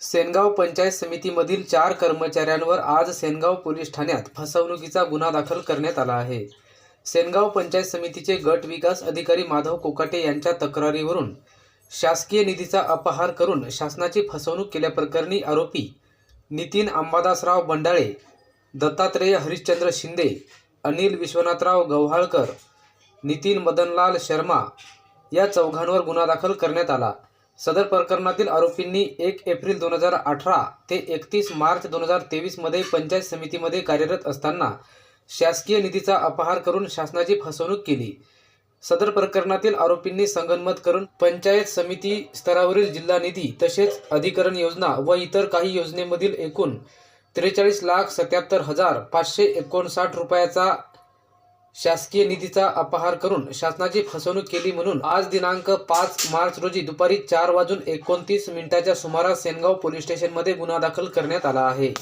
सेनगाव पंचायत समितीमधील चार कर्मचाऱ्यांवर आज सेनगाव पोलीस ठाण्यात फसवणुकीचा गुन्हा दाखल करण्यात आला आहे. सेनगाव पंचायत समितीचे गट विकास अधिकारी माधव कोकाटे यांच्या तक्रारीवरून शासकीय निधीचा अपहार करून शासनाची फसवणूक केल्याप्रकरणी आरोपी नितीन अंबादासराव बंडाळे दत्तात्रेय हरिश्चंद्र शिंदे अनिल विश्वनाथराव गव्हाळकर नितीन मदनलाल शर्मा या चौघांवर गुन्हा दाखल करण्यात आला. सदर प्रकरणातील आरोपींनी एक एप्रिल दोन हजार अठरा ते एकतीस मार्च दोन हजार तेवीसमध्ये पंचायत समितीमध्ये कार्यरत असताना शासकीय निधीचा अपहार करून शासनाची फसवणूक केली. सदर प्रकरणातील आरोपींनी संगनमत करून पंचायत समिती स्तरावरील जिल्हा निधी तसेच अधिकरण योजना व इतर काही योजनेमधील एकूण त्रेचाळीस लाख सत्याहत्तर हजार पाचशे एकोणसाठ रुपयाचा शासकीय निधीचा अपहार करून शासनाची फसवणूक केली म्हणून आज दिनांक पाच मार्च रोजी दुपारी चार वाजून एकोणतीस मिनिटाच्या सुमारास सेनगाव पोलीस स्टेशनमध्ये गुन्हा दाखल करण्यात आला आहे.